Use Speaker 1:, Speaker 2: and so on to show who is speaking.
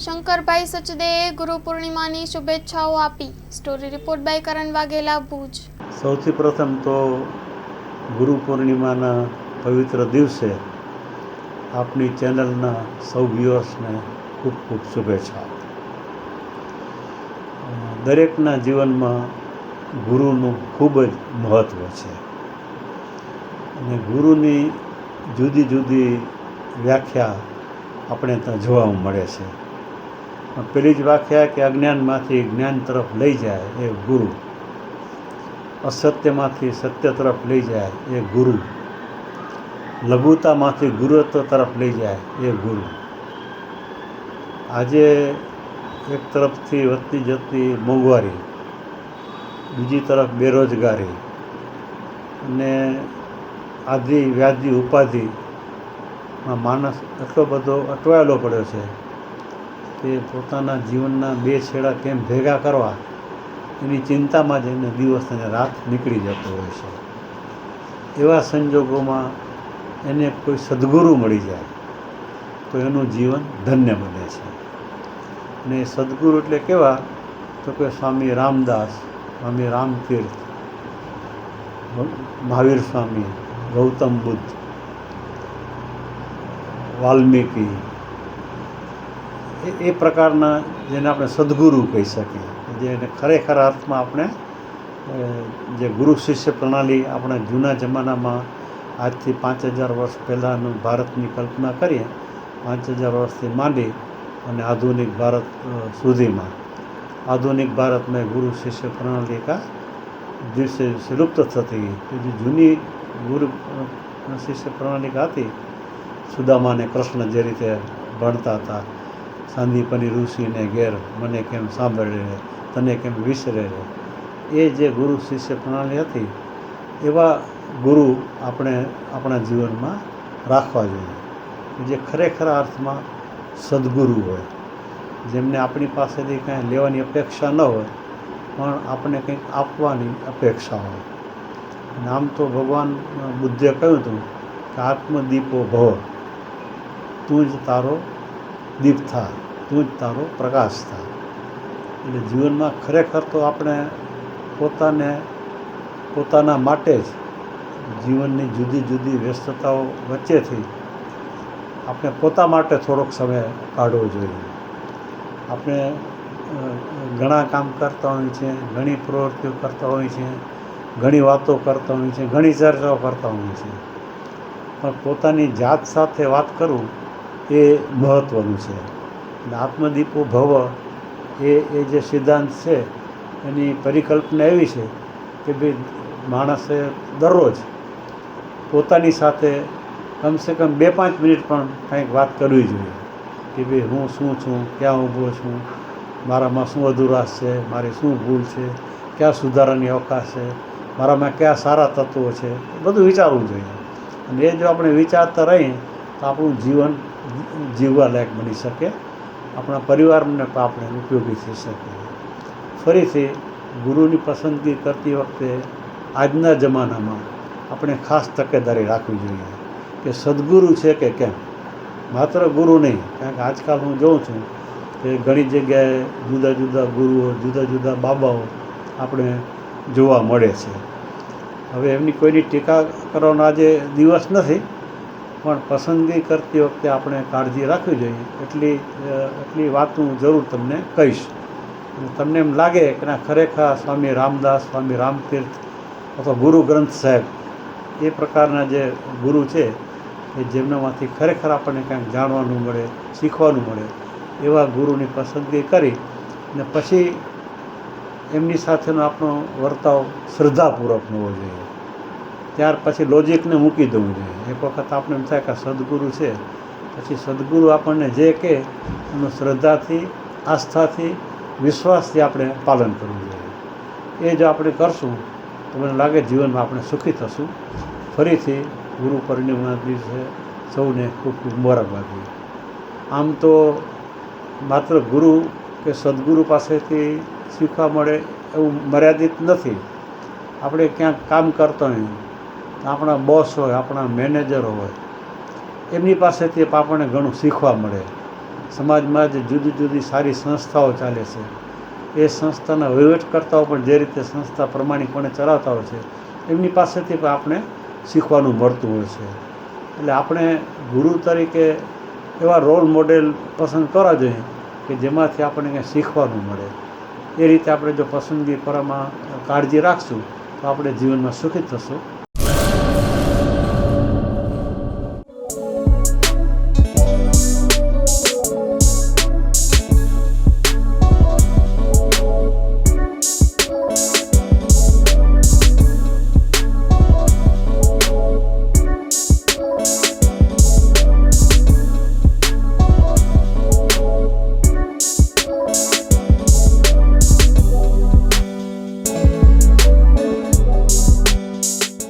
Speaker 1: શંકરભાઈ સચદેએ ગુરુ પૂર્ણિમાની શુભેચ્છાઓ આપી. Story report by Karan Vaghela, Bhuj.
Speaker 2: સૌથી પ્રથમ તો ગુરુ પૂર્ણિમાના પવિત્ર દિવસે આપની ચેનલના સૌ વ્યુઅર્સને ખૂબ ખૂબ શુભેચ્છા દરેકના જીવનમાં ગુરુનું ખૂબ જ મહત્ત્વ છે. અને ગુરુની જુદી જુદી વ્યાખ્યા આપણે ત્યાં જોવા મળે છે. પેલી જ વ્યાખ્યા કે અજ્ઞાનમાંથી જ્ઞાન તરફ લઈ જાય એ ગુરુ. અસત્યમાંથી સત્ય તરફ લઈ જાય એ ગુરુ. લઘુતામાંથી ગુરુત્વ તરફ લઈ જાય એ ગુરુ. આજે એક તરફથી વધતી જતી મોંઘવારી, બીજી તરફ બેરોજગારી અને આદિ વ્યાધિ ઉપાધિમાં માણસ એટલો બધો અટવાયેલો પડ્યો છે કે પોતાના જીવનના બે છેડા કેમ ભેગા કરવા, એની ચિંતામાં જ એને દિવસ અને રાત નીકળી જતો હોય છે. એવા સંજોગોમાં એને કોઈ સદગુરુ મળી જાય, તો એનું જીવન ધન્ય બને છે. અને સદગુરુ એટલે કેવા? તો કે સ્વામી રામદાસ, સ્વામી રામતીર્થ, મહાવીર સ્વામી, ગૌતમ બુદ્ધ, વાલ્મીકી એ પ્રકારના જેને આપણે સદગુરુ કહી શકીએ. જેને ખરેખર અર્થમાં આપણે જે ગુરુ શિષ્ય પ્રણાલી આપણે જૂના જમાનામાં આજથી પાંચ હજાર વર્ષ પહેલાંનું ભારતની કલ્પના કરીએ, પાંચ હજાર વર્ષથી માંડી અને આધુનિક ભારત સુધીમાં. આધુનિક ભારતમાં ગુરુ શિષ્ય પ્રણાલી કા દિવસે દિવસે લુપ્ત થતી. ગઈ જે જૂની ગુરુ શિષ્ય પ્રણાલિકા હતી. સુદામાને કૃષ્ણ જે રીતે ભણતા હતા સાંદીપની ઋષિને ઘેર મને કેમ સાંભળે રે તને કેમ વિસરે રે એ જે ગુરુ શિષ્ય પ્રણાલી હતી, એવા ગુરુ આપણે આપણા જીવનમાં રાખવા જોઈએ. જે ખરેખર અર્થમાં સદગુરુ હોય, જેમને આપણી પાસેથી કાંઈ લેવાની અપેક્ષા ન હોય, પણ આપણને કંઈક આપવાની અપેક્ષા હોય. અને આમ તો ભગવાન બુદ્ધે કહ્યું હતું કે, આત્મદીપો ભવ. તું જ તારો દીપ થા તું જ તારો પ્રકાશ થાય. એટલે જીવનમાં ખરેખર તો આપણે પોતાને, પોતાના માટે જ જીવનની જુદી જુદી વ્યસ્તતાઓ વચ્ચેથી આપણે પોતા માટે થોડોક સમય કાઢવો જોઈએ. આપણે ઘણા કામ કરતા હોઈએ છીએ ઘણી પ્રવૃત્તિઓ કરતા હોઈએ છીએ ઘણી વાતો કરતા હોઈએ છીએ ઘણી ચર્ચાઓ કરતા હોઈએ છીએ પણ પોતાની જાત સાથે વાત કરવું એ મહત્ત્વનું છે. અને આત્મદીપો ભવ એ એ જે સિદ્ધાંત છે, એની પરિકલ્પના એવી છે કે ભાઈ માણસે દરરોજ પોતાની સાથે કમસે કમ બે પાંચ મિનિટ પણ કંઈક વાત કરવી જોઈએ કે ભાઈ હું શું છું, ક્યાં ઊભો છું, મારામાં શું અધુરાશ છે, મારી શું ભૂલ છે, ક્યાં સુધારાની અવકાશ છે, મારામાં કયા સારા તત્વો છે બધું વિચારવું જોઈએ. અને એ જો આપણે વિચારતા રહીએ તો આપણું જીવન જીવવા લાયક બની શકે આપણા પરિવારને પણ આપણે ઉપયોગી થઈ શકીએ. ફરીથી ગુરુની પસંદગી કરતી વખતે આજના જમાનામાં આપણે ખાસ તકેદારી રાખવી જોઈએ કે સદગુરુ છે કે કેમ? માત્ર ગુરુ નહીં, કારણ કે આજકાલ હું જોઉં છું કે ઘણી જગ્યાએ જુદા જુદા ગુરુઓ, જુદા જુદા બાબાઓ આપણે જોવા મળે છે. હવે એમની કોઈની ટીકા કરવાનો આજે દિવસ નથી પણ પસંદગી કરતી વખતે આપણે કાળજી રાખવી જોઈએ. એટલી એટલી વાત હું જરૂર તમને કહીશ. તમને એમ લાગે કે ના, ખરેખર સ્વામી રામદાસ, સ્વામી રામતીર્થ અથવા ગુરુ ગ્રંથ સાહેબ, એ પ્રકારના જે ગુરુ છે કે જેમનામાંથી ખરેખર આપણને કાંઈક જાણવાનું મળે, શીખવાનું મળે, એવા ગુરુની પસંદગી કરી અને પછી એમની સાથેનો આપણો વર્તાવ શ્રદ્ધાપૂર્વકનો હોવો જોઈએ. ત્યાર પછી લોજિકને મૂકી દેવું જોઈએ એક વખત આપણે એમ થાય કે સદગુરુ છે, પછી સદગુરુ આપણને જે કહે, એનું શ્રદ્ધાથી, આસ્થાથી, વિશ્વાસથી આપણે પાલન કરવું જોઈએ. એ જો આપણે કરશું, તો મને લાગે જીવનમાં આપણે સુખી થશું. ફરીથી ગુરુ પૂર્ણિમાના દિવસે સૌને ખૂબ ખૂબ મુબારકબાદી આમ તો માત્ર ગુરુ કે સદગુરુ પાસેથી શીખવા મળે એવું મર્યાદિત નથી. આપણે ક્યાંક કામ કરતા હોઈએ આપણા બોસ હોય, આપણા મેનેજરો હોય, એમની પાસેથી આપણને ઘણું શીખવા મળે. સમાજમાં જે જુદી જુદી સારી સંસ્થાઓ ચાલે છે, એ સંસ્થાના વહીવટકર્તાઓ પણ જે રીતે સંસ્થા પ્રમાણિકપણે ચલાવતા હોય છે, એમની પાસેથી પણ આપણે શીખવાનું મળતું હોય છે. એટલે આપણે ગુરુ તરીકે એવા રોલ મોડેલ પસંદ કરવા જોઈએ કે જેમાંથી આપણને કંઈ શીખવાનું મળે. એ રીતે આપણે જો પસંદગી કરવામાં કાળજી રાખશું, તો આપણે જીવનમાં સુખી થશું.